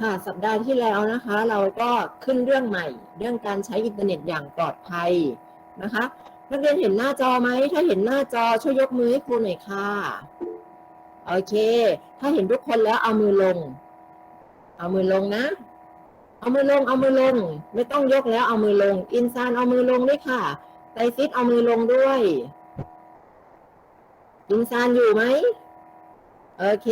ค่ะสัปดาห์ที่แล้วนะคะ เราก็ขึ้นเรื่องใหม่ เรื่องการใช้อินเทอร์เน็ตอย่างปลอดภัยนะคะนักเรียนเห็นหน้าจอไหมถ้าเห็นหน้าจอช่วยยกมือให้ครูหน่อยค่ะโอเค ถ้าเห็นทุกคนแล้วเอามือลง เอามือลงนะ เอามือลง เอามือลง ไม่ต้องยกแล้วเอามือลง อินซานเอามือลงด้วยค่ะไตซิดเอามือลงด้วย อินซานอยู่ไหมโอเค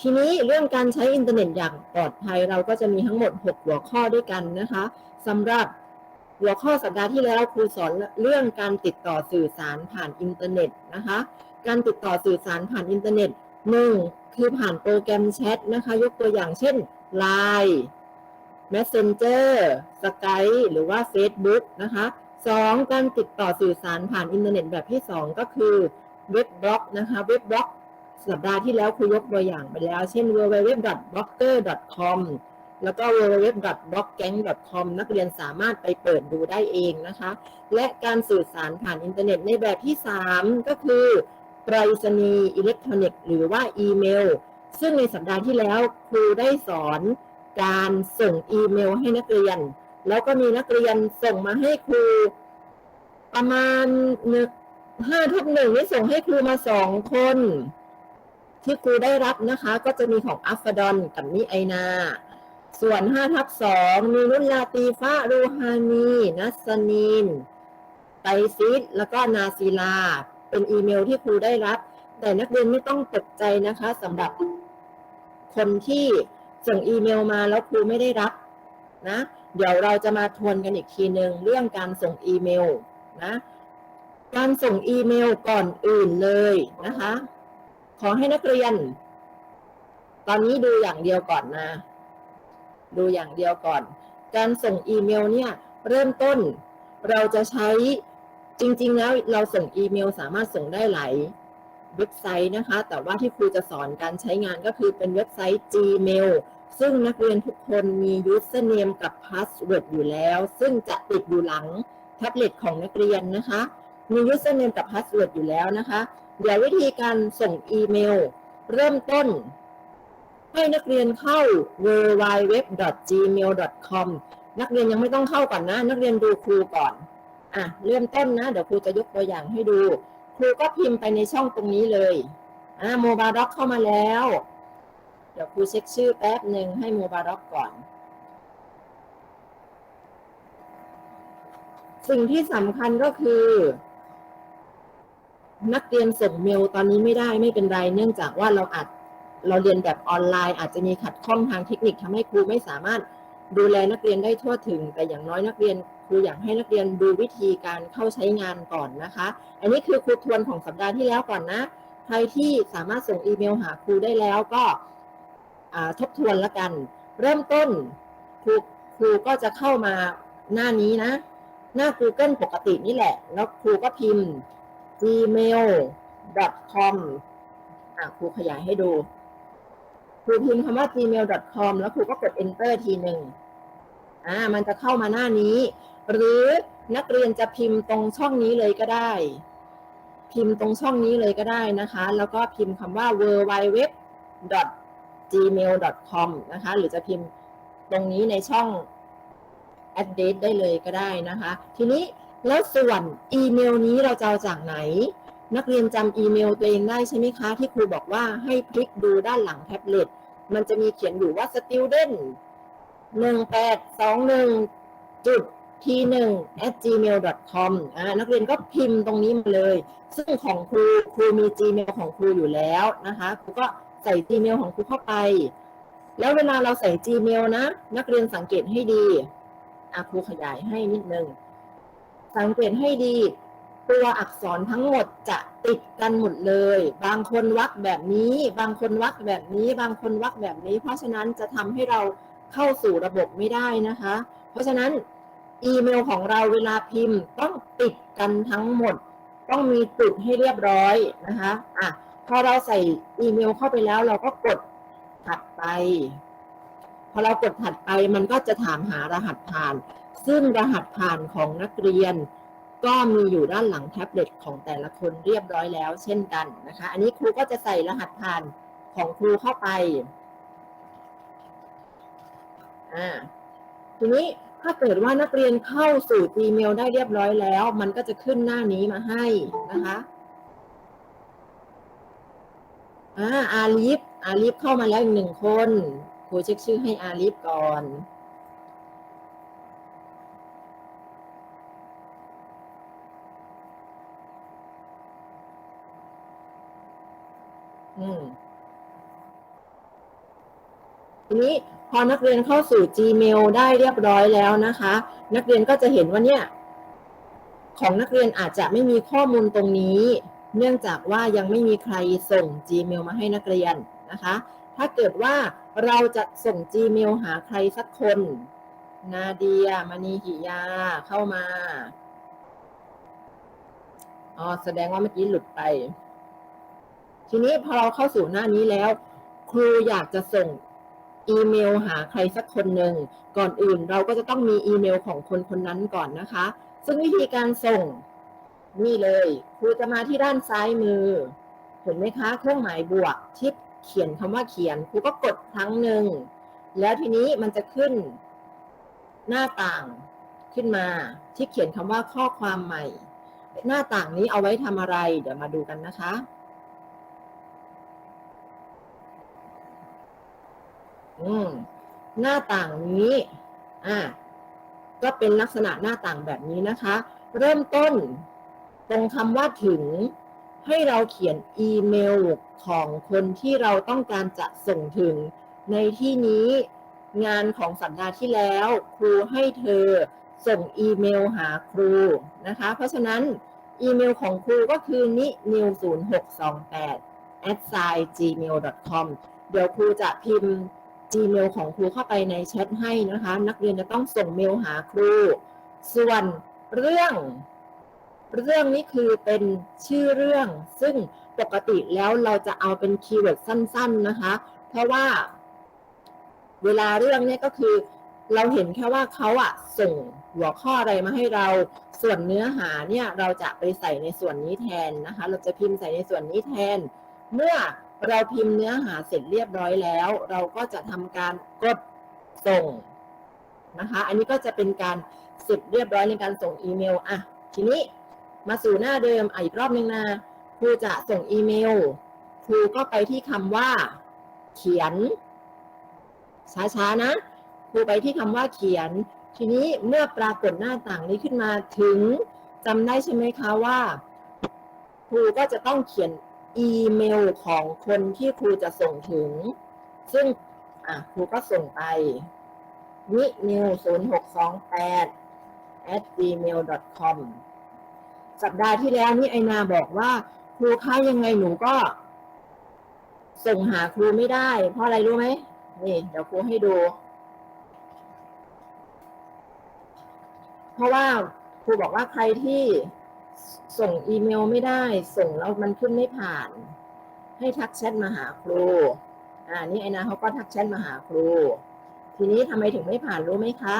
ทีนี้เรื่องการใช้อินเทอร์เน็ตอย่างปลอดภัยเราก็จะมีทั้งหมด 6 หัวข้อด้วยกันนะคะสำหรับหัวข้อสัปดาห์ที่แล้วครูสอนเรื่องการติดต่อสื่อสารผ่านอินเทอร์เน็ตนะคะ การติดต่อสื่อสารผ่านอินเทอร์เน็ตหนึ่งคือผ่านโปรแกรมแชทนะคะ ยกตัวอย่างเช่น Line Messenger Skype หรือว่า Facebook นะคะสองการติดต่อสื่อสารผ่านอินเทอร์เน็ตแบบที่สองก็คือเว็บบล็อกนะคะ เว็บบล็อก สัปดาห์ที่แล้วครูยกตัวอย่างไปแล้ว เช่น www.blogger.com แล้วก็ www.bloggang.com นักเรียนสามารถไปเปิดดูได้เองนะคะ และการสื่อสารผ่านอินเทอร์เน็ตในแบบที่ 3 ก็คือไปรษณีย์อิเล็กทรอนิกส์หรือว่าอีเมล ซึ่งในสัปดาห์ที่แล้วครูได้สอนการส่งอีเมลให้นักเรียน แล้วก็มีนักเรียนส่งมาให้ครูประมาณห้าทับหนึ่งนี่ส่งให้ครูมาสองคน ที่ครูได้รับนะคะ ก็จะมีของอัฟฟดอนกับนิไอนา ส่วน5ทับ2มีนุ่นลาตีฟารูฮานีนัสนีน ไตซิดแล้วก็นาซีลา เป็นอีเมลที่ครูได้รับ แต่นักเรียนไม่ต้องตกใจนะคะสำหรับคนที่ส่งอีเมลมาแล้วครูไม่ได้รับนะ เดี๋ยวเราจะมาทวนกันอีกทีหนึ่งเรื่องการส่งอีเมลนะ การส่งอีเมลก่อนอื่นเลยนะคะ ขอให้นักเรียน ตอนนี้ดูอย่างเดียวก่อนนะ ดูอย่างเดียวก่อน การส่งอีเมลเนี่ย เริ่มต้นเราจะใช้จริง ๆ แล้วเราส่งอีเมลสามารถส่งได้หลายเว็บไซต์นะคะ แต่ว่าที่ครูจะสอนการใช้งานก็คือเป็นเว็บไซต์ Gmail ซึ่งนักเรียนทุกคนมี username กับ password อยู่แล้ว ซึ่งจะติดอยู่หลังแท็บเล็ตของนักเรียนนะคะ มี username กับ password อยู่แล้วนะคะ เดี๋ยววิธีการส่งอีเมล เริ่มต้น ให้นักเรียนเข้า www.gmail.com นักเรียนยังไม่ต้องเข้าก่อนนะ นักเรียนดูครูก่อน อะ เริ่มต้นนะ เดี๋ยวครูจะยกตัวอย่างให้ดู ครูก็พิมพ์ไปในช่องตรงนี้เลย อ่าโมบาร็อกเข้ามาแล้ว เดี๋ยวครูเช็คชื่อแป๊บหนึ่งให้โมบาร็อกก่อน สิ่งที่สำคัญก็คือ นักเรียนส่งเมลตอนนี้ไม่ได้ไม่เป็นไร เนื่องจากว่าเราอาจเราเรียนแบบออนไลน์ อาจจะมีขัดข้องทางเทคนิคทำให้ครูไม่สามารถดูแลนักเรียนได้ทั่วถึง แต่อย่างน้อยนักเรียนครูอยากให้นักเรียนดูวิธีการเข้าใช้งานก่อนนะคะ อันนี้คือครูทวนของสัปดาห์ที่แล้วก่อนนะ ใครที่สามารถส่งอีเมลหาครูได้แล้วก็ทบทวนละกัน เริ่มต้นครูครูก็จะเข้ามาหน้านี้นะ หน้า Google ปกตินี่แหละ แล้วครูก็พิมพ์ gmail.com อะครูขยายให้ดูครูพิมพ์คำว่า gmail.com แล้วครูก็กด enter ทีหนึ่งอ่า มันจะเข้ามาหน้านี้ หรือนักเรียนจะพิมพ์ตรงช่องนี้เลยก็ได้ พิมพ์ตรงช่องนี้เลยก็ได้นะคะ แล้วก็พิมพ์คำว่า www.gmail.com นะคะ หรือจะพิมพ์ตรงนี้ในช่อง address ได้เลยก็ได้นะคะ ทีนี้ แล้วส่วนอีเมลนี้เราจะเอาจากไหน นักเรียนจำอีเมลตัวเองได้ใช่ไหมคะ ที่ครูบอกว่าให้พลิกดูด้านหลังแท็บเล็ตมันจะมีเขียนอยู่ว่า student หนึ่งแปดสองหนึ่งจุดทีหนึ่ง at gmail com อ่านักเรียนก็พิมพ์ตรงนี้มาเลย ซึ่งของครูครูมี gmail ของครูอยู่แล้วนะคะครูก็ใส่ gmail ของครูเข้าไป แล้วเวลาเราใส่ gmail นะ นักเรียนสังเกตให้ดีอะครูขยายให้นิดนึง สังเกตให้ดี ตัวอักษรทั้งหมดจะติดกันหมดเลย บางคนวักแบบนี้ บางคนวักแบบนี้ บางคนวักแบบนี้ เพราะฉะนั้นจะทำให้เราเข้าสู่ระบบไม่ได้นะคะ เพราะฉะนั้นอีเมลของเราเวลาพิมพ์ต้องติดกันทั้งหมด ต้องมีจุดให้เรียบร้อยนะคะอะพอเราใส่อีเมลเข้าไปแล้วเราก็กดถัดไป พอเรากดถัดไปมันก็จะถามหารหัสผ่าน ซึ่งรหัสผ่านของนักเรียน ก็มีอยู่ด้านหลังแท็บเล็ตของแต่ละคนเรียบร้อยแล้ว เช่นกันนะคะ อันนี้ครูก็จะใส่รหัสผ่านของครูเข้าไปอ่าทีนี้ถ้าเกิดว่านักเรียนเข้าสู่ Gmail ได้เรียบร้อยแล้ว มันก็จะขึ้นหน้านี้มาให้นะคะอ่าอาลิฟอาลิฟเข้ามาแล้วอีกหนึ่งคนครูเช็คชื่อให้อาลิฟก่อน อืมทีนี้พอนักเรียนเข้าสู่ Gmail ได้เรียบร้อยแล้วนะคะ นักเรียนก็จะเห็นว่าเนี่ย ของนักเรียนอาจจะไม่มีข้อมูลตรงนี้ เนื่องจากว่ายังไม่มีใครส่ง Gmail มาให้นักเรียนนะคะ ถ้าเกิดว่าเราจะส่ง Gmail หาใครสักคน นาเดียมณีหิยาเข้ามาอ๋อแสดงว่าเมื่อกี้หลุดไป ทีนี้พอเราเข้าสู่หน้านี้แล้ว ครูอยากจะส่งอีเมลหาใครสักคนหนึ่งก่อนอื่นเราก็จะต้องมีอีเมลของคนคนนั้นก่อนนะคะ ซึ่งวิธีการส่งนี่เลย ครูจะมาที่ด้านซ้ายมือ เห็นไหมคะ เครื่องหมายบวกที่เขียนคำว่าเขียนครูก็กดครั้งหนึ่งแล้วทีนี้มันจะขึ้นหน้าต่างขึ้นมาที่เขียนคำว่าข้อความใหม่ หน้าต่างนี้เอาไว้ทำอะไร เดี๋ยวมาดูกันนะคะ อืมหน้าต่างนี้อ่าก็เป็นลักษณะหน้าต่างแบบนี้นะคะ เริ่มต้นตรงคำว่าถึงให้เราเขียนอีเมลของคนที่เราต้องการจะส่งถึง ในที่นี้งานของสัปดาห์ที่แล้ว ครูให้เธอส่งอีเมลหาครูนะคะ เพราะฉะนั้นอีเมลของครูก็คือนินิว0 6 2 8 at sign gmail com เดี๋ยวครูจะพิมพ์ Gmail ของครูเข้าไปในแชทให้นะคะ นักเรียนจะต้องส่งเมลหาครู ส่วนเรื่อง เรื่องนี้คือเป็นชื่อเรื่อง ซึ่งปกติแล้วเราจะเอาเป็นคีย์เวิร์ดสั้น ๆนะคะ เพราะว่า เวลาเรื่องเนี่ยก็คือ เราเห็นแค่ว่าเขาอะส่งหัวข้ออะไรมาให้เรา ส่วนเนื้อหาเนี่ยเราจะไปใส่ในส่วนนี้แทนนะคะ เราจะพิมพ์ใส่ในส่วนนี้แทน เมื่อ เราพิมพ์เนื้อหาเสร็จเรียบร้อยแล้ว เราก็จะทำการกดส่งนะคะ อันนี้ก็จะเป็นการเสร็จเรียบร้อยในการส่งอีเมลอะทีนี้มาสู่หน้าเดิมอะอีกรอบนึงนะครูจะส่งอีเมลครูก็ไปที่คำว่า เขียน ช้าๆนะครูไปที่คำว่าเขียน ทีนี้เมื่อปรากฏหน้าต่างนี้ขึ้นมาถึงจำได้ใช่ไหมคะว่าครูก็จะต้องเขียน อีเมลของคนที่ครูจะส่งถึง ซึ่งครูก็ส่งไปนินิวศูนย์หกสองแปด at gmail com สัปดาห์ที่แล้วนี่ไอนาบอกว่า ครูคะยังไงหนูก็ ส่งหาครูไม่ได้ เพราะอะไรรู้ไหมนี่ เดี๋ยวครูให้ดู เพราะว่าครูบอกว่าใครที่ ส่งอีเมลไม่ได้ ส่งแล้วมันขึ้นไม่ผ่าน ให้ทักแชทมาหาครู อ่า นี่ไอ้นาเขาก็ทักแชทมาหาครู ทีนี้ทำไมถึงไม่ผ่านรู้ไหมคะ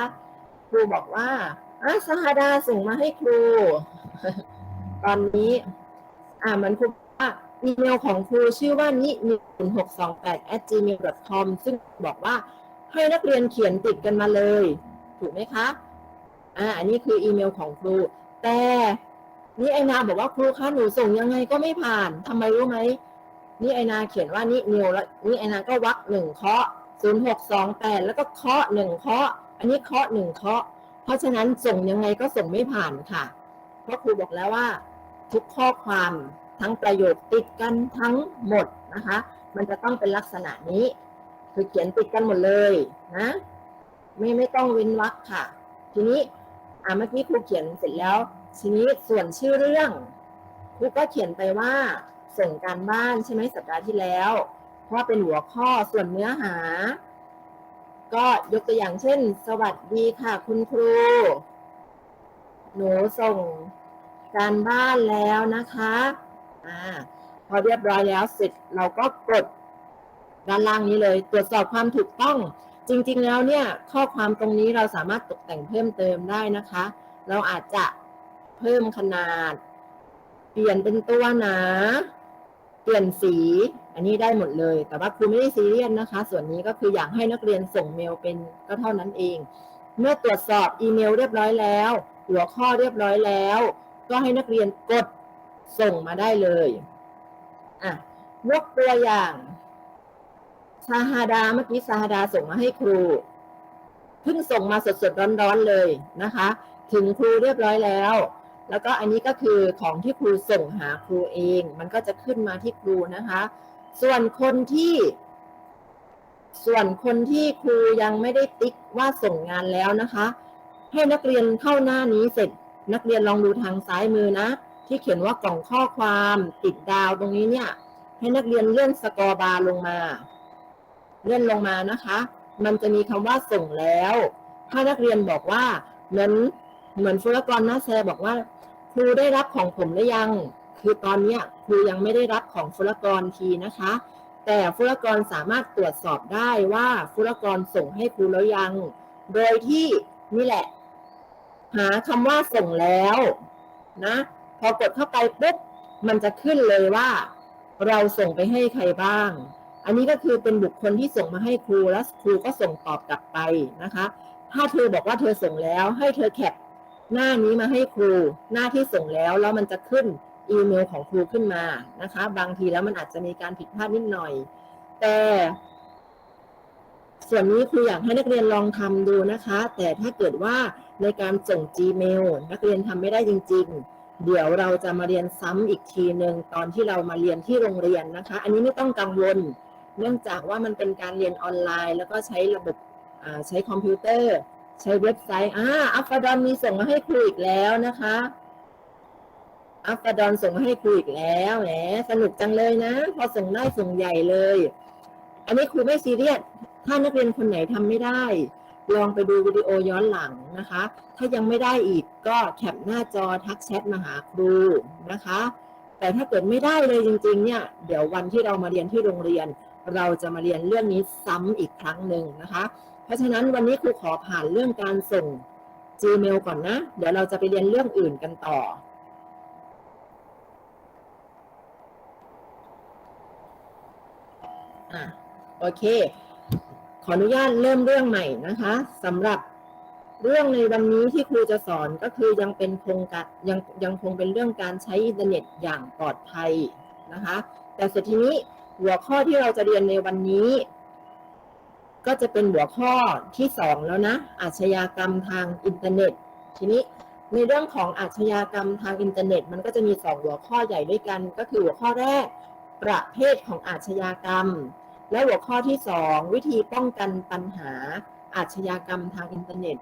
ครูบอกว่าอะสหดาส่งมาให้ครู ตอนนี้ อ่ามันครูว่าอีเมลของครูชื่อว่านินิหกสองแปด at gmail com ซึ่งบอกว่าให้นักเรียนเขียนติดกันมาเลย ถูกไหมคะ อ่า อันนี้คืออีเมลของครู แต่ นี่ไอนาบอกว่าครูคะหนูส่งยังไงก็ไม่ผ่านทำไมรู้ไหมนี่ไอนาเขียนว่านี่นิวแล้วนี่ไอนาก็วักหนึ่งเคาะศูนย์หกสองแปดแล้วก็เคาะหนึ่งเคาะ อันนี้เคาะหนึ่งเคาะ เพราะฉะนั้นส่งยังไงก็ส่งไม่ผ่านค่ะ เพราะครูบอกแล้วว่า ทุกข้อความทั้งประโยคติดกันทั้งหมดนะคะ มันจะต้องเป็นลักษณะนี้ คือเขียนติดกันหมดเลยนะ ไม่ไม่ต้องเว้นวรรคค่ะ ทีนี้อ่าเมื่อกี้ครูเขียนเสร็จแล้ว ทีนี้ส่วนชื่อเรื่องครูก็เขียนไปว่า ส่งการบ้านใช่ไหมสัปดาห์ที่แล้วเพราะเป็นหัวข้อส่วนเนื้อหา ก็ยกตัวอย่างเช่น สวัสดีค่ะ คุณครู หนูส่งการบ้านแล้วนะคะอ่าพอเรียบร้อยแล้วเสร็จเราก็กดด้านล่างนี้เลย ตรวจสอบความถูกต้อง จริง ๆ แล้วเนี่ย ข้อความตรงนี้เราสามารถตกแต่งเพิ่มเติมได้นะคะ เราอาจจะ เพิ่มขนาด เปลี่ยนเป็นตัวหนา เปลี่ยนสี อันนี้ได้หมดเลย แต่ว่าครูไม่ได้ซีเรียสนะคะ ส่วนนี้ก็คืออยากให้นักเรียนส่งเมลเป็นก็เท่านั้นเอง เมื่อตรวจสอบอีเมลเรียบร้อยแล้ว หัวข้อเรียบร้อยแล้ว ก็ให้นักเรียนกดส่งมาได้เลยอะยกตัวอย่างซาฮาดาเมื่อกี้ซาฮาดาส่งมาให้ครูเพิ่งส่งมาสดๆร้อนๆเลยนะคะ ถึงครูเรียบร้อยแล้ว แล้วก็อันนี้ก็คือของที่ครูส่งหาครูเอง มันก็จะขึ้นมาที่ครูนะคะ ส่วนคนที่ ส่วนคนที่ครูยังไม่ได้ติ๊กว่าส่งงานแล้วนะคะ ให้นักเรียนเข้าหน้านี้เสร็จ นักเรียนลองดูทางซ้ายมือนะ ที่เขียนว่ากล่องข้อความติดดาวตรงนี้เนี่ย ให้นักเรียนเลื่อนสกอร์บาร์ลงมา เลื่อนลงมานะคะ มันจะมีคำว่าส่งแล้ว ถ้านักเรียนบอกว่าเหมือนเหมือนฟุรกรนาแซบอกว่า ครูได้รับของผมหรือยัง คือตอนนี้ครูยังไม่ได้รับของฟุรกรทีนะคะ แต่ฟุรกรสามารถตรวจสอบได้ว่าฟุรกรส่งให้ครูแล้วยัง โดยที่นี่แหละ หาคำว่าส่งแล้วนะ พอกดเข้าไปปุ๊บมันจะขึ้นเลยว่า เราส่งไปให้ใครบ้าง อันนี้ก็คือเป็นบุคคลที่ส่งมาให้ครูแล้วครูก็ส่งตอบกลับไปนะคะ ถ้าเธอบอกว่าเธอส่งแล้วให้เธอแคป หน้านี้มาให้ครู หน้าที่ส่งแล้วแล้วมันจะขึ้นอีเมลของครูขึ้นมานะคะ บางทีแล้วมันอาจจะมีการผิดพลาดนิดหน่อย แต่ ส่วนนี้ครูอยากให้นักเรียนลองทำดูนะคะ แต่ถ้าเกิดว่าในการส่ง Gmail นักเรียนทำไม่ได้จริง ๆ เดี๋ยวเราจะมาเรียนซ้ำอีกทีหนึ่งตอนที่เรามาเรียนที่โรงเรียนนะคะ อันนี้ไม่ต้องกังวล เนื่องจากว่ามันเป็นการเรียนออนไลน์ แล้วก็ใช้ระบบใช้คอมพิวเตอร์ ใช้เว็บไซต์อ่าอัฟฟาดอนมีส่งมาให้ครูอีกแล้วนะคะอัฟฟาดอนส่งมาให้ครูอีกแล้วแหมสนุกจังเลยนะ พอส่งได้ส่งใหญ่เลย อันนี้ครูไม่ซีเรียสถ้านักเรียนคนไหนทำไม่ได้ ลองไปดูวิดีโอย้อนหลังนะคะ ถ้ายังไม่ได้อีกก็แคปหน้าจอทักแชทมาหาครูนะคะ แต่ถ้าเกิดไม่ได้เลยจริง ๆ เนี่ย เดี๋ยววันที่เรามาเรียนที่โรงเรียน เราจะมาเรียนเรื่องนี้ซ้ำอีกครั้งหนึ่งนะคะ เพราะฉะนั้นวันนี้ครูขอผ่านเรื่องการส่ง Gmail ก่อนนะ เดี๋ยวเราจะไปเรียนเรื่องอื่นกันต่อ อะโอเค ขออนุญาตเริ่มเรื่องใหม่นะคะสำหรับเรื่องในวันนี้ที่ครูจะสอนก็คือยังเป็นคงการยังยังคงเป็นเรื่องการใช้อินเทอร์เน็ตอย่างปลอดภัยนะคะ แต่สุดทีนี้หัวข้อที่เราจะเรียนในวันนี้ ก็จะเป็นหัวข้อที่สองแล้วนะ อาชญากรรมทางอินเทอร์เน็ต ทีนี้ในเรื่องของอาชญากรรมทางอินเทอร์เน็ต มันก็จะมีสองหัวข้อใหญ่ด้วยกัน ก็คือหัวข้อแรก ประเภทของอาชญากรรม และหัวข้อที่สองวิธีป้องกันปัญหาอาชญากรรมทางอินเทอร์เน็ต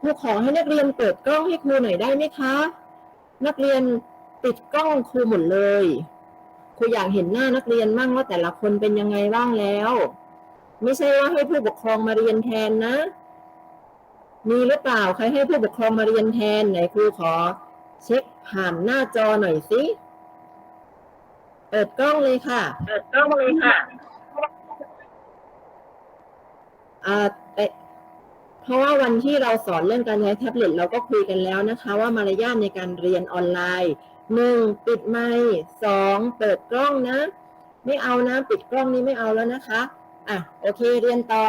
ครูขอให้นักเรียนเปิดกล้องให้ครูหน่อยได้ไหมคะ นักเรียนปิดกล้องครูหมดเลยครูอยากเห็นหน้านักเรียนมั่งว่าแต่ละคนเป็นยังไงบ้างแล้ว ไม่ใช่ว่าให้ผู้ปกครองมาเรียนแทนนะ มีหรือเปล่าใครให้ผู้ปกครองมาเรียนแทนไหนครูขอ เช็คผ่านหน้าจอหน่อยสิเปิดกล้องเลยค่ะ เปิดกล้องเลยค่ะอ่าแต่เพราะว่าวันที่เราสอนเรื่องการใช้แท็บเล็ตเราก็คุยกันแล้วนะคะ ว่ามารยาทในการเรียนออนไลน์หนึ่งปิดไมค์สองเปิดกล้องนะ ไม่เอานะ ปิดกล้องนี้ไม่เอาแล้วนะคะ อะโอเคเรียนต่อ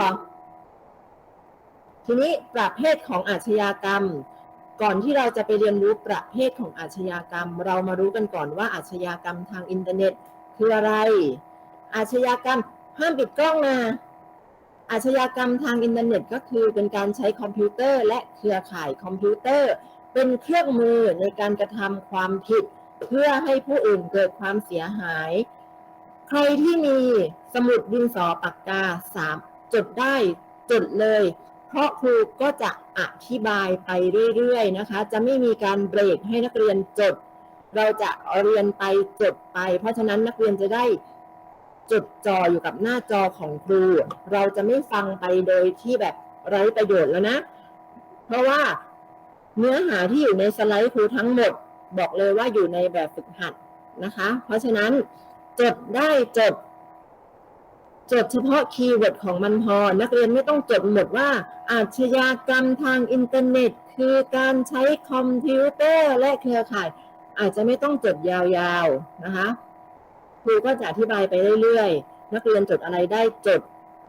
ทีนี้ประเภทของอาชญากรรม ก่อนที่เราจะไปเรียนรู้ประเภทของอาชญากรรม เรามารู้กันก่อนว่าอาชญากรรมทางอินเทอร์เน็ต คืออะไร อาชญากรรมห้ามปิดกล้องนะอาชญากรรมทางอินเทอร์เน็ต ก็คือเป็นการใช้คอมพิวเตอร์และเครือข่ายคอมพิวเตอร์ เป็นเครื่องมือในการกระทำความผิด เพื่อให้ผู้อื่นเกิดความเสียหาย ใครที่มีสมุดดินสอปากกาสามจดได้จดเลย เพราะครูก็จะอธิบายไปเรื่อยๆนะคะ จะไม่มีการเบรกให้นักเรียนจด เราจะเรียนไปจดไป เพราะฉะนั้นนักเรียนจะได้จดจ่ออยู่กับหน้าจอของครู เราจะไม่ฟังไปโดยที่แบบไร้ประโยชน์แล้วนะ เพราะว่าเนื้อหาที่อยู่ในสไลด์ครูทั้งหมด บอกเลยว่าอยู่ในแบบฝึกหัดนะคะ เพราะฉะนั้น จดได้จด จดเฉพาะคีย์เวิร์ดของมันพอ นักเรียนไม่ต้องจดหมดว่า อาชญากรรมทางอินเทอร์เน็ต คือการใช้คอมพิวเตอร์และเครือข่าย อาจจะไม่ต้องจดยาวๆนะคะครูก็จะอธิบายไปเรื่อยๆ นักเรียนจดอะไรได้จด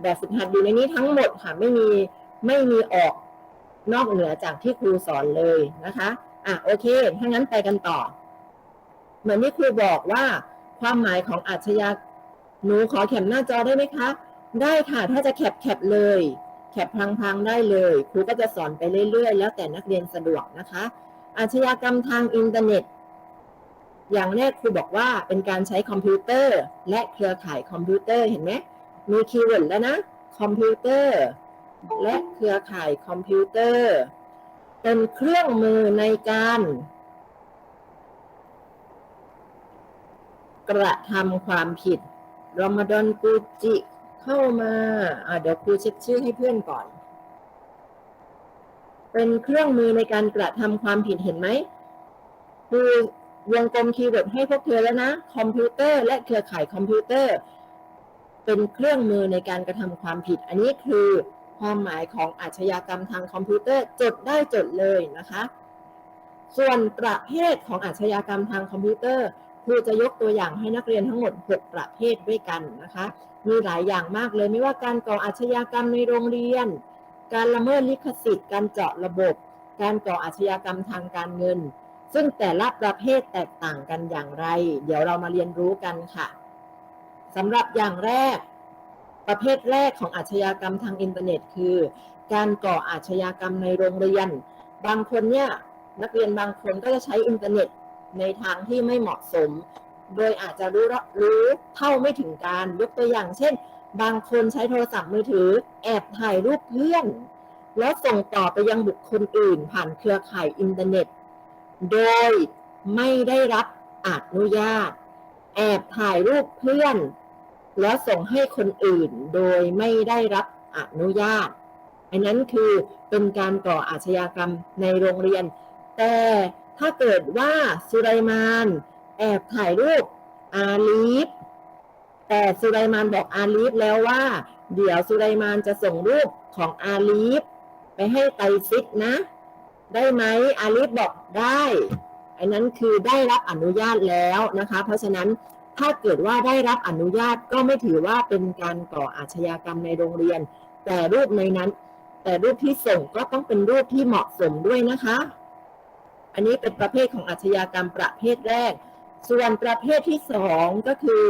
แบบฝึกหัดอยู่ในนี้ทั้งหมดค่ะไม่มีไม่มีออกนอกเหนือจากที่ครูสอนเลยนะคะ อะโอเค ถ้างั้นไปกันต่อ เหมือนที่ครูบอกว่า ความหมายของอาชญาหนูขอแคปหน้าจอได้ไหมคะ ได้ค่ะ ถ้าจะแคปแคปเลย แคปพลางๆได้เลยครูก็จะสอนไปเรื่อยๆ แล้วแต่นักเรียนสะดวกนะคะ อาชญากรรมทางอินเทอร์เน็ต อย่างแรกครูบอกว่าเป็นการใช้คอมพิวเตอร์ และเครือข่ายคอมพิวเตอร์เห็นไหมมีคีย์เวิร์ดแล้วนะ คอมพิวเตอร์ และเครือข่ายคอมพิวเตอร์ เป็นเครื่องมือในการ กระทำความผิดรอมฎอนกูจิเข้ามาอะเดี๋ยวครูเช็คชื่อให้เพื่อนก่อน เป็นเครื่องมือในการกระทำความผิดเห็นไหมดูวงกลมคีย์เวิร์ดให้พวกเธอแล้วนะ คอมพิวเตอร์และเครือข่ายคอมพิวเตอร์ เป็นเครื่องมือในการกระทำความผิด อันนี้คือความหมายของอาชญากรรมทางคอมพิวเตอร์จดได้จดเลยนะคะ ส่วนประเภทของอาชญากรรมทางคอมพิวเตอร์ ครูจะยกตัวอย่างให้นักเรียนทั้งหมด 6 ประเภทด้วยกันนะคะ มีหลายอย่างมากเลยไม่ว่าการก่ออาชญากรรมในโรงเรียน การละเมิดลิขสิทธิ์ การเจาะระบบ การก่ออาชญากรรมทางการเงิน ซึ่งแต่ละประเภทแตกต่างกันอย่างไร เดี๋ยวเรามาเรียนรู้กันค่ะสำหรับอย่างแรก ประเภทแรกของอาชญากรรมทางอินเทอร์เน็ต คือ การก่ออาชญากรรมในโรงเรียน บางคนเนี่ยนักเรียนบางคนก็จะใช้อินเทอร์เน็ต ในทางที่ไม่เหมาะสม โดยอาจจะรู้รู้เท่าไม่ถึงการยกตัวอย่างเช่น บางคนใช้โทรศัพท์มือถือ แอบถ่ายรูปเพื่อน แล้วส่งต่อไปยังบุคคลอื่น ผ่านเครือข่ายอินเทอร์เน็ต โดยไม่ได้รับอนุญาต แอบถ่ายรูปเพื่อน แล้วส่งให้คนอื่น โดยไม่ได้รับอนุญาต อันนั้นคือเป็นการก่ออาชญากรรมในโรงเรียน แต่ ถ้าเกิดว่าสุไลมาน แอบถ่ายรูปอาลีฟแต่สุไลมานบอกอาลีฟแล้วว่า เดี๋ยวสุไลมานจะส่งรูปของอาลีฟไปให้ไตซิดนะ ได้ไหมอาลีฟบอกได้อันนั้นคือได้รับอนุญาตแล้วนะคะ เพราะฉะนั้นถ้าเกิดว่าได้รับอนุญาตก็ไม่ถือว่าเป็นการก่ออาชญากรรมในโรงเรียน แต่รูปในนั้น แต่รูปที่ส่งก็ต้องเป็นรูปที่เหมาะสมด้วยนะคะ อันนี้เป็นประเภทของอาชญากรรมประเภทแรก ส่วนประเภทที่สองก็คือ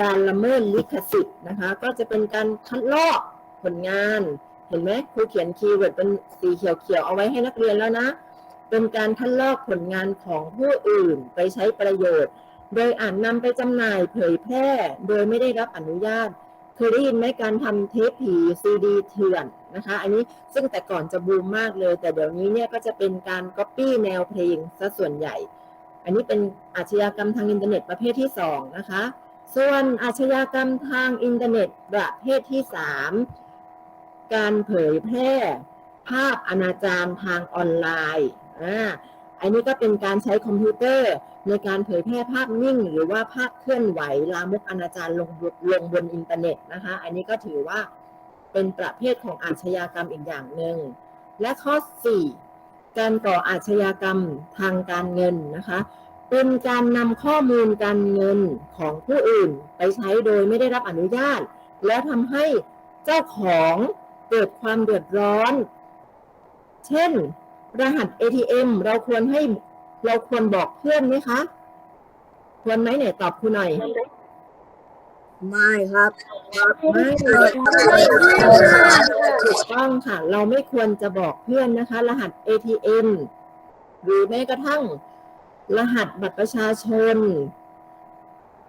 การละเมิดลิขสิทธิ์นะคะ ก็จะเป็นการคัดลอกผลงาน เห็นไหมครูเขียนคีย์เวิร์ดเป็นสีเขียวๆเอาไว้ให้นักเรียนแล้วนะ เป็นการคัดลอกผลงานของผู้อื่นไปใช้ประโยชน์ โดยอ่านนำไปจำหน่ายเผยแพร่ โดยไม่ได้รับอนุญาต เคยได้ยินไหมการทำเทปผีซีดีเถื่อนนะคะ อันนี้ซึ่งแต่ก่อนจะบูมมากเลย แต่เดี๋ยวนี้เนี่ยก็จะเป็นการก๊อปปี้แนวเพลงซะส่วนใหญ่ อันนี้เป็นอาชญากรรมทางอินเทอร์เน็ตประเภทที่สองนะคะ ส่วนอาชญากรรมทางอินเทอร์เน็ตประเภทที่สามการเผยแพร่ภาพอนาจารทางออนไลน์อ่า อันนี้ก็เป็นการใช้คอมพิวเตอร์ในการเผยแพร่ภาพนิ่ง หรือว่าภาพเคลื่อนไหวลามกอนาจารลงบนลงบนอินเทอร์เน็ตนะคะ อันนี้ก็ถือว่าเป็นประเภทของอาชญากรรมอีกอย่างหนึ่ง และข้อ 4 การก่ออาชญากรรมทางการเงินนะคะ เป็นการนำข้อมูลการเงินของผู้อื่นไปใช้โดยไม่ได้รับอนุญาต แล้วทำให้เจ้าของเกิดความเดือดร้อน เช่น รหัส ATM เราควรให้เราควรบอกเพื่อนไหมคะ ควรไหมเนี่ยตอบคุณหน่อย ไม่ครับไม่ถูกต้องค่ะ เราไม่ควรจะบอกเพื่อนนะคะ รหัส ATM หรือแม้กระทั่ง รหัสบัตรประชาชน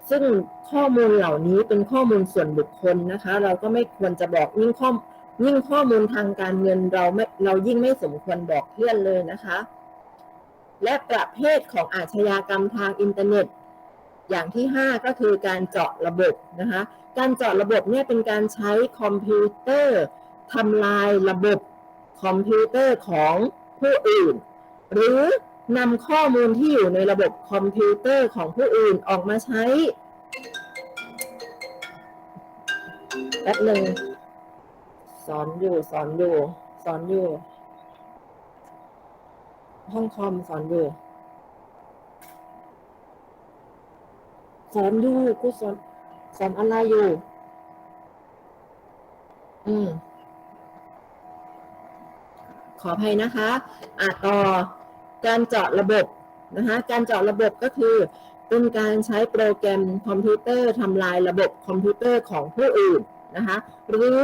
ซึ่งข้อมูลเหล่านี้เป็นข้อมูลส่วนบุคคลนะคะ เราก็ไม่ควรจะบอกยิ่งข้อ ยิ่งข้อมูลทางการเงินเราไม่เรายิ่งไม่สมควรบอกเพื่อนเลยนะคะ และประเภทของอาชญากรรมทางอินเทอร์เน็ต อย่างที่ 5 ก็คือการเจาะระบบนะคะ การเจาะระบบเนี่ยเป็นการใช้คอมพิวเตอร์ทำลายระบบคอมพิวเตอร์ของผู้อื่น หรือนำข้อมูลที่อยู่ในระบบคอมพิวเตอร์ของผู้อื่นออกมาใช้แป๊บหนึ่ง อนอยู่ สอนอยู่ สอนอยู่ ห้องคอมสอนอยู่ สอนอยู่ครูสอนสอนออนไลน์อยู่ อืม ขออภัยนะคะ อะต่อ การเจาะระบบนะคะ การเจาะระบบก็คือเป็นการใช้โปรแกรมคอมพิวเตอร์ทำลายระบบคอมพิวเตอร์ของผู้อื่น นะคะหรือ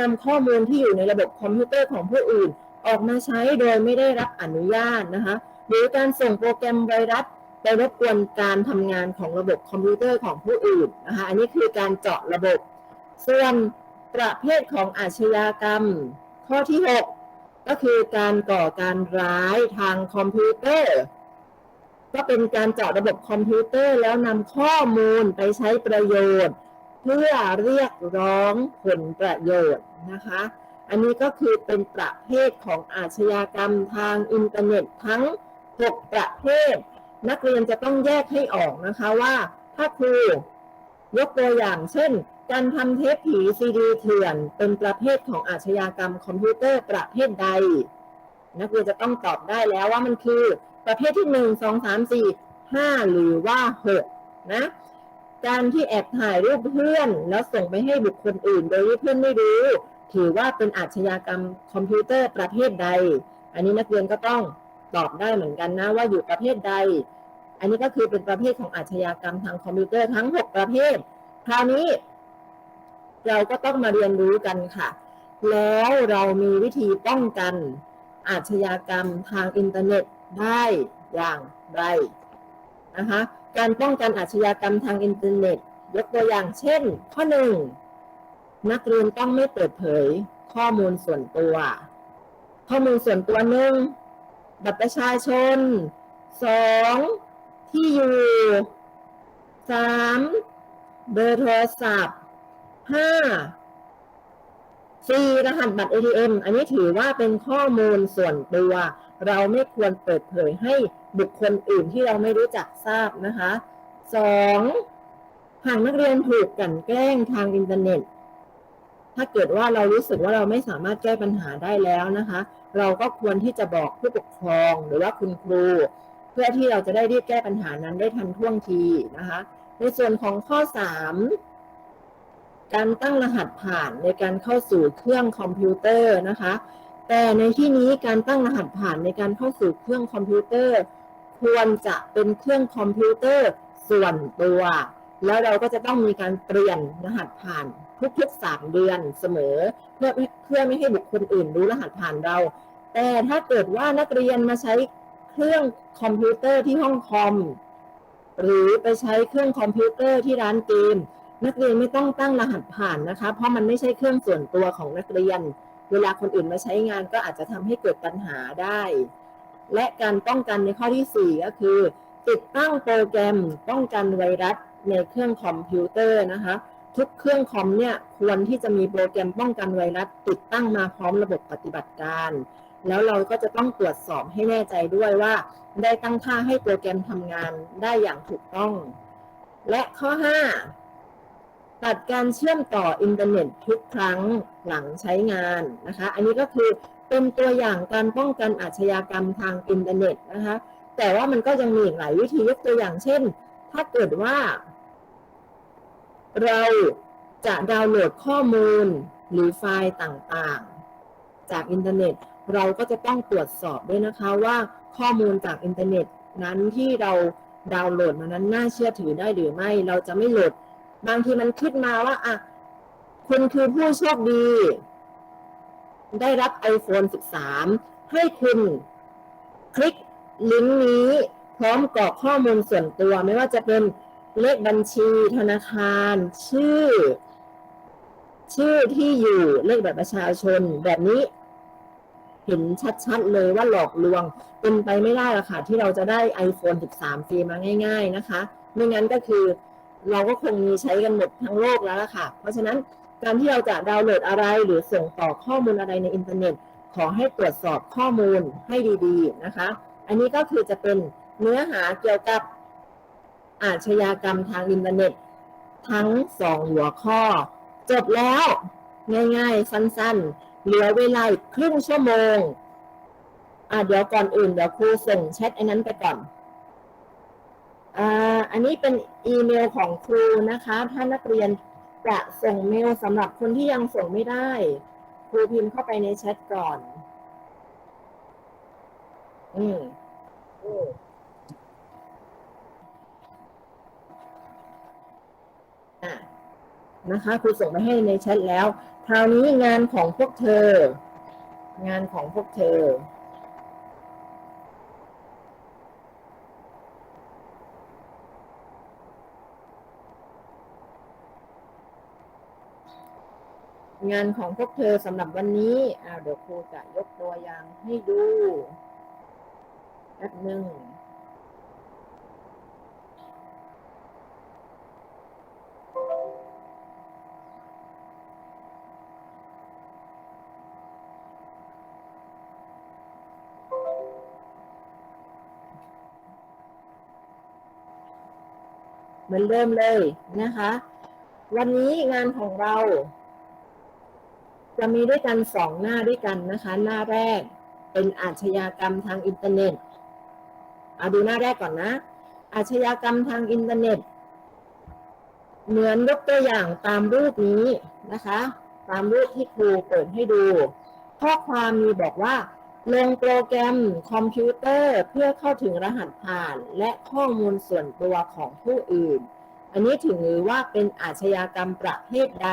นำข้อมูลที่อยู่ในระบบคอมพิวเตอร์ของผู้อื่น ออกมาใช้โดยไม่ได้รับอนุญาตนะคะหรือการส่งโปรแกรมไวรัสไปรบกวนการทำงานของระบบคอมพิวเตอร์ของผู้อื่นนะคะอันนี้คือการเจาะระบบ ส่วนประเภทของอาชญากรรม ข้อที่ 6 ก็คือการก่อการร้ายทางคอมพิวเตอร์ ก็เป็นการเจาะระบบคอมพิวเตอร์แล้วนำข้อมูลไปใช้ประโยชน์ เพื่อเรียกร้องผลประโยชน์นะคะ อันนี้ก็คือเป็นประเภทของอาชญากรรมทางอินเทอร์เน็ตทั้ง 6 ประเภท นักเรียนจะต้องแยกให้ออกนะคะว่าถ้าครูยกตัวอย่างเช่น การทำเทปผีซีดีเถื่อน เป็นประเภทของอาชญากรรมคอมพิวเตอร์ประเภทใด นักเรียนจะต้องตอบได้แล้วว่ามันคือประเภทที่หนึ่งสองสามสี่ห้าหรือว่าหกนะ การที่แอบถ่ายรูปเพื่อน แล้วส่งไปให้บุคคลอื่น โดยที่เพื่อนไม่รู้ ถือว่าเป็นอาชญากรรมคอมพิวเตอร์ประเภทใด อันนี้นักเรียนก็ต้องตอบได้เหมือนกันนะว่าอยู่ประเภทใด อันนี้ก็คือเป็นประเภทของอาชญากรรมทางคอมพิวเตอร์ทั้ง 6 ประเภท คราวนี้ เราก็ต้องมาเรียนรู้กันค่ะ แล้วเรามีวิธีป้องกันอาชญากรรมทางอินเทอร์เน็ตได้อย่างไรนะคะ การป้องกันอาชญากรรมทางอินเทอร์เน็ต ยกตัวอย่างเช่น ข้อหนึ่งนักเรียนต้องไม่เปิดเผยข้อมูลส่วนตัว ข้อมูลส่วนตัวหนึ่งบัตรประชาชนสองที่อยู่สามเบอร์โทรศัพท์ห้าสี่รหัสบัตร ATM อันนี้ถือว่าเป็นข้อมูลส่วนตัว เราไม่ควรเปิดเผยให้ บุคคลอื่นที่เราไม่รู้จักทราบนะคะสองหากนักเรียนถูกกันแกล้งทางอินเทอร์เน็ต ถ้าเกิดว่าเรารู้สึกว่าเราไม่สามารถแก้ปัญหาได้แล้วนะคะ เราก็ควรที่จะบอกผู้ปกครองหรือว่าคุณครู เพื่อที่เราจะได้รีบแก้ปัญหานั้นได้ทันท่วงทีนะคะ ในส่วนของข้อ 3 การตั้งรหัสผ่านในการเข้าสู่เครื่องคอมพิวเตอร์นะคะ แต่ในที่นี้การตั้งรหัสผ่านในการเข้าสู่เครื่องคอมพิวเตอร์ ควรจะเป็นเครื่องคอมพิวเตอร์ส่วนตัว แล้วเราก็จะต้องมีการเปลี่ยนรหัสผ่านทุกๆ 3 เดือนเสมอ เพื่อเพื่อไม่ให้บุคคลอื่นรู้รหัสผ่านเรา แต่ถ้าเกิดว่านักเรียนมาใช้เครื่องคอมพิวเตอร์ที่ห้องคอม หรือไปใช้เครื่องคอมพิวเตอร์ที่ร้านเกมนักเรียนไม่ต้องตั้งรหัสผ่านนะคะ เพราะมันไม่ใช่เครื่องส่วนตัวของนักเรียน เวลาคนอื่นมาใช้งานก็อาจจะทำให้เกิดปัญหาได้ และการป้องกันในข้อที่ 4 ก็คือ ติดตั้งโปรแกรมป้องกันไวรัสในเครื่องคอมพิวเตอร์นะคะ ทุกเครื่องคอมเนี่ยควรที่จะมีโปรแกรมป้องกันไวรัสติดตั้งมาพร้อมระบบปฏิบัติการ แล้วเราก็จะต้องตรวจสอบให้แน่ใจด้วยว่า ได้ตั้งค่าให้โปรแกรมทำงานได้อย่างถูกต้อง และข้อ 5ตัดการเชื่อมต่ออินเทอร์เน็ตทุกครั้งหลังใช้งานนะคะ อันนี้ก็คือ เป็นตัวอย่างการป้องกันอาชญากรรมทางอินเทอร์เน็ตนะคะ แต่ว่ามันก็ยังมีหลายวิธียกตัวอย่างเช่น ถ้าเกิดว่า เราจะดาวน์โหลดข้อมูลหรือไฟล์ต่างๆ จากอินเทอร์เน็ต เราก็จะต้องตรวจสอบด้วยนะคะว่าข้อมูลจากอินเทอร์เน็ตนั้นที่เราดาวน์โหลดมานั้นน่าเชื่อถือได้หรือไม่ เราจะไม่โหลด บางทีมันขึ้นมาว่าอะคุณคือผู้โชคดี ได้รับ iPhone 13 ให้คุณคลิกลิงก์นี้พร้อมกรอกข้อมูลส่วนตัว ไม่ว่าจะเป็นเลขบัญชีธนาคาร ชื่อ ชื่อที่อยู่เลขแบัตรประชาชนแบบนี้ เห็นชัดๆเลยว่าหลอกลวง เป็นไปไม่ได้ละค่ะ ที่เราจะได้ iPhone 13 ฟรีมาง่าย ๆ นะคะ ไม่งั้นก็คือเราก็คงมีใช้กันหมดทั้งโลกแล้วล่ะค่ะ เพราะฉะนั้น การที่เราจะดาวน์โหลดอะไรหรือส่งต่อข้อมูลอะไรในอินเทอร์เน็ต ขอให้ตรวจสอบข้อมูลให้ดีๆนะคะ อันนี้ก็คือจะเป็นเนื้อหาเกี่ยวกับอาชญากรรมทางอินเทอร์เน็ต ทั้งสองหัวข้อ จบแล้วง่ายๆ สั้นๆ เหลือเวลาอีกครึ่งชั่วโมง อะเดี๋ยวก่อนอื่น เดี๋ยวครูส่งแชทอ้นั้นไปก่อนอ่าอันนี้เป็นอีเมลของครูนะคะ ถ้านักเรียน จะส่งเมลสำหรับคนที่ยังส่งไม่ได้ ครูพิมพ์เข้าไปในแชทก่อน อืมอะนะคะครูส่งไปให้ในแชทแล้วคราวนี้งานของพวกเธอ งานของพวกเธอ งานของพวกเธอสำหรับวันนี้อ่าเดี๋ยวครูจะยกตัวอย่างให้ดูแป๊บหนึ่งเหมือนเดิมเลยนะคะ วันนี้งานของเรา จะมีด้วยกันสองหน้าด้วยกันนะคะ หน้าแรกเป็นอาชญากรรมทางอินเทอร์เน็ตเอาดูหน้าแรกก่อนนะ อาชญากรรมทางอินเทอร์เน็ต เหมือนยกตัวอย่างตามรูปนี้นะคะ ตามรูปที่ครูเปิดให้ดู ข้อความมีบอกว่า ลงโปรแกรมคอมพิวเตอร์เพื่อเข้าถึงรหัสผ่านและข้อมูลส่วนตัวของผู้อื่น อันนี้ถือว่าเป็นอาชญากรรมประเภทใด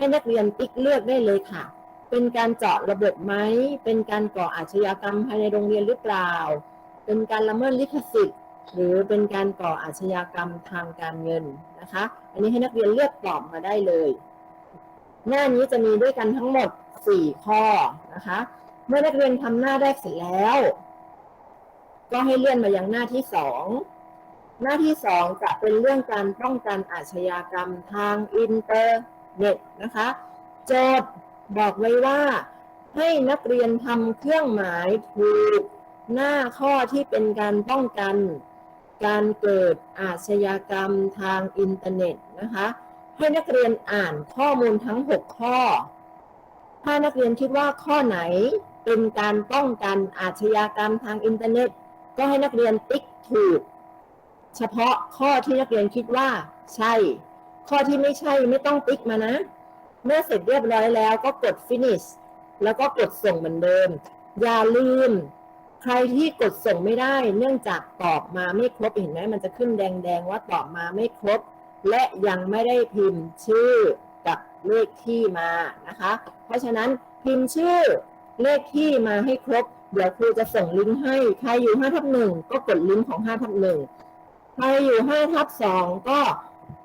ให้นักเรียนติ๊กเลือกได้เลยค่ะ เป็นการเจาะระบบไหม เป็นการก่ออาชญากรรมภายในโรงเรียนหรือเปล่า เป็นการละเมิดลิขสิทธิ์ หรือเป็นการก่ออาชญากรรมทางการเงินนะคะ อันนี้ให้นักเรียนเลือกตอบมาได้เลย หน้านี้จะมีด้วยกันทั้งหมด 4 ข้อนะคะ เมื่อนักเรียนทำหน้าแรกเสร็จแล้ว ก็ให้เลื่อนมายังหน้าที่สองหน้าที่สองจะเป็นเรื่องการป้องกันอาชญากรรมทางอินเทอร์ เน็ตนะคะโจทย์บอกไว้ว่า ให้นักเรียนทำเครื่องหมายถูก หน้าข้อที่เป็นการป้องกัน การเกิดอาชญากรรมทางอินเทอร์เน็ตนะคะให้นักเรียนอ่านข้อมูลทั้ง 6 ข้อ ถ้านักเรียนคิดว่าข้อไหนเป็นการป้องกันอาชญากรรมทางอินเทอร์เน็ต ก็ให้นักเรียนติ๊กถูก เฉพาะข้อที่นักเรียนคิดว่าใช่ ข้อที่ไม่ใช่ไม่ต้องติ๊กมานะ เมื่อเสร็จเรียบร้อยแล้วก็กด finish แล้วก็กดส่งเหมือนเดิม อย่าลืม ใครที่กดส่งไม่ได้ เนื่องจากตอบมาไม่ครบเห็นไหมมันจะขึ้นแดงๆว่าตอบมาไม่ครบ และยังไม่ได้พิมพ์ชื่อกับเลขที่มานะคะ เพราะฉะนั้นพิมพ์ชื่อเลขที่มาให้ครบ เดี๋ยวครูจะส่งลิงก์ให้ ใครอยู่5ทับหนึ่งก็กดลิงก์ของ5ทับหนึ่งใครอยู่5ทับสองก็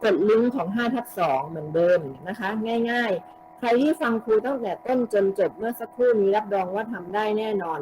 กดลิงก์ของ5ทับสองเหมือนเดิมนะคะ ง่าย ๆ ใครที่ฟังครูตั้งแต่ต้นจนจบเมื่อสักครู่นี้รับรองว่าทำได้แน่นอน